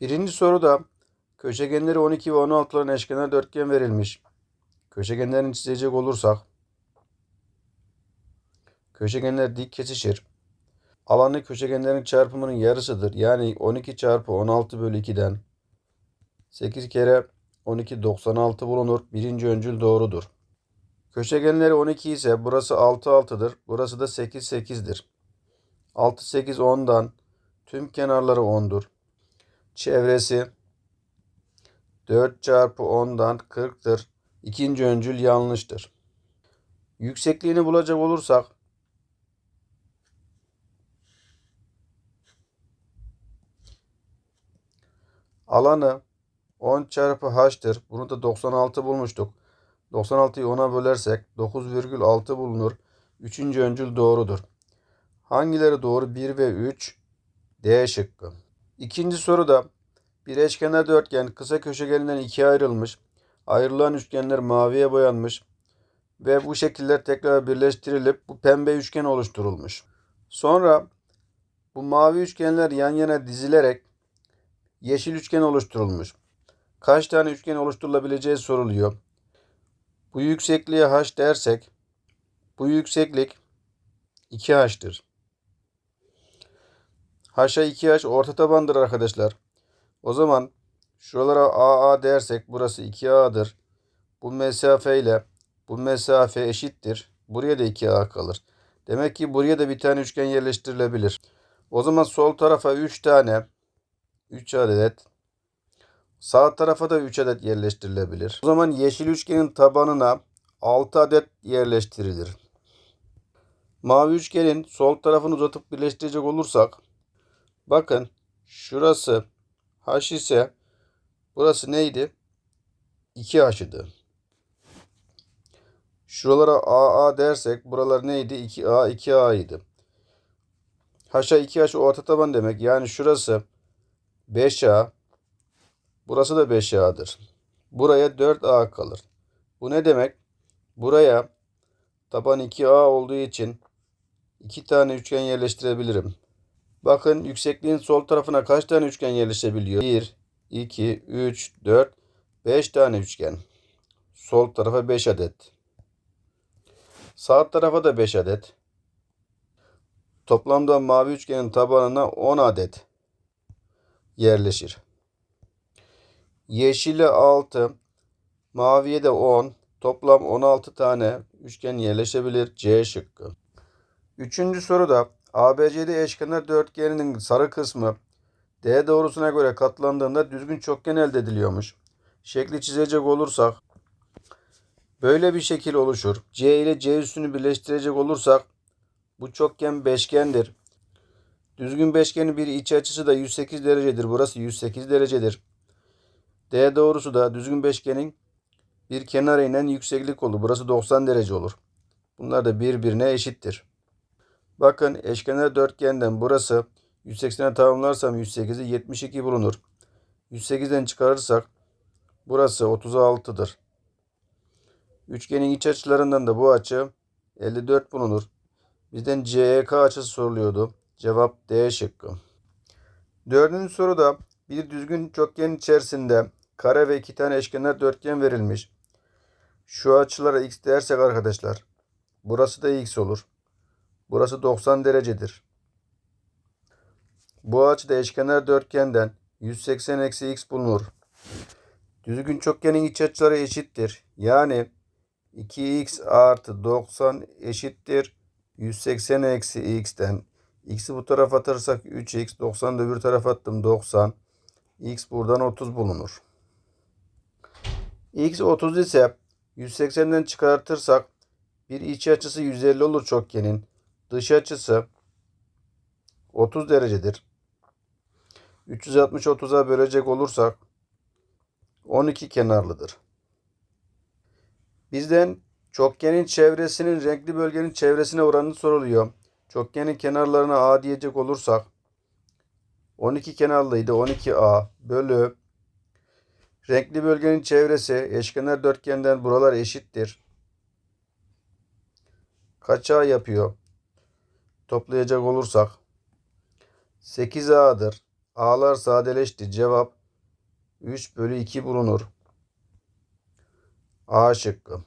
Birinci soruda köşegenleri 12 ve 16 olan eşkenar dörtgen verilmiş. Köşegenlerini çizecek olursak köşegenler dik kesişir. Alanı köşegenlerin çarpımının yarısıdır. Yani 12 çarpı 16 bölü 2'den 8 kere 12 96 bulunur. Birinci öncül doğrudur. Köşegenleri 12 ise burası 6 6'dır. Burası da 8 8'dir. 6 8 10'dan tüm kenarları 10'dur. Çevresi 4 çarpı 10'dan 40'tır. İkinci öncül yanlıştır. Yüksekliğini bulacak olursak alanı 10 çarpı h'tır. Bunu da 96 bulmuştuk. 96'yı 10'a bölersek 9,6 bulunur. Üçüncü öncül doğrudur. Hangileri doğru? 1 ve 3 D şıkkı. İkinci soruda bir eşkenar dörtgen kısa köşegeninden ikiye ayrılmış. Ayrılan üçgenler maviye boyanmış ve bu şekiller tekrar birleştirilip bu pembe üçgen oluşturulmuş. Sonra bu mavi üçgenler yan yana dizilerek yeşil üçgen oluşturulmuş. Kaç tane üçgen oluşturulabileceği soruluyor. Bu yüksekliğe h dersek bu yükseklik 2h'tır. H'a 2h orta tabandır arkadaşlar. O zaman şuralara AA dersek burası 2A'dır. Bu mesafe ile bu mesafe eşittir. Buraya da 2A kalır. Demek ki buraya da bir tane üçgen yerleştirilebilir. O zaman sol tarafa 3 tane 3 adet sağ tarafa da 3 adet yerleştirilebilir. O zaman yeşil üçgenin tabanına 6 adet yerleştirilir. Mavi üçgenin sol tarafını uzatıp birleştirecek olursak bakın şurası H ise burası neydi? 2H idi. Şuralara AA dersek buralar neydi? 2A 2A idi. H'a 2H orta taban demek. Yani şurası 5A burası da 5A'dır. Buraya 4A kalır. Bu ne demek? Buraya taban 2A olduğu için iki tane üçgen yerleştirebilirim. Bakın yüksekliğin sol tarafına kaç tane üçgen yerleşebiliyor? 1, 2, 3, 4, 5 tane üçgen. Sol tarafa 5 adet. Sağ tarafa da 5 adet. Toplamda mavi üçgenin tabanına 10 adet yerleşir. Yeşile 6, maviye de 10. Toplam 16 tane üçgen yerleşebilir. C şıkkı. Üçüncü soruda ABCD eşkenar dörtgeninin sarı kısmı D doğrusuna göre katlandığında düzgün çokgen elde ediliyormuş. Şekli çizecek olursak böyle bir şekil oluşur. C ile C üstünü birleştirecek olursak bu çokgen beşgendir. Düzgün beşgenin bir iç açısı da 108 derecedir. Burası 108 derecedir. D doğrusu da düzgün beşgenin bir kenarı inen yükseklik olur. Burası 90 derece olur. Bunlar da birbirine eşittir. Bakın eşkenar dörtgenden burası 180'e tamamlarsam 108'i 72 bulunur. 108'den çıkarırsak burası 36'dır. Üçgenin iç açılarından da bu açı 54 bulunur. Bizden CEK açısı soruluyordu. Cevap D şıkkı. Dördüncü soruda bir düzgün çokgen içerisinde kare ve iki tane eşkenar dörtgen verilmiş. Şu açılara x dersek arkadaşlar. Burası da x olur. Burası 90 derecedir. Bu açıda eşkenar dörtgenden 180 eksi x bulunur. Düzgün çokgenin iç açıları eşittir. Yani 2x artı 90 eşittir. 180 eksi x'ten x'i bu tarafa atarsak 3x 90 da öbür tarafa attım 90. x buradan 30 bulunur. x 30 ise 180'den çıkartırsak bir iç açısı 150 olur çokgenin. Dış açısı 30 derecedir. 360 30'a bölecek olursak 12 kenarlıdır. Bizden çokgenin çevresinin renkli bölgenin çevresine oranı soruluyor. Çokgenin kenarlarına A diyecek olursak 12 kenarlıydı 12A bölü renkli bölgenin çevresi eşkenar dörtgenden buralar eşittir. Kaç A yapıyor? Toplayacak olursak 8A'dır. A'lar sadeleşti. Cevap 3 bölü 2 bulunur. A şıkkı.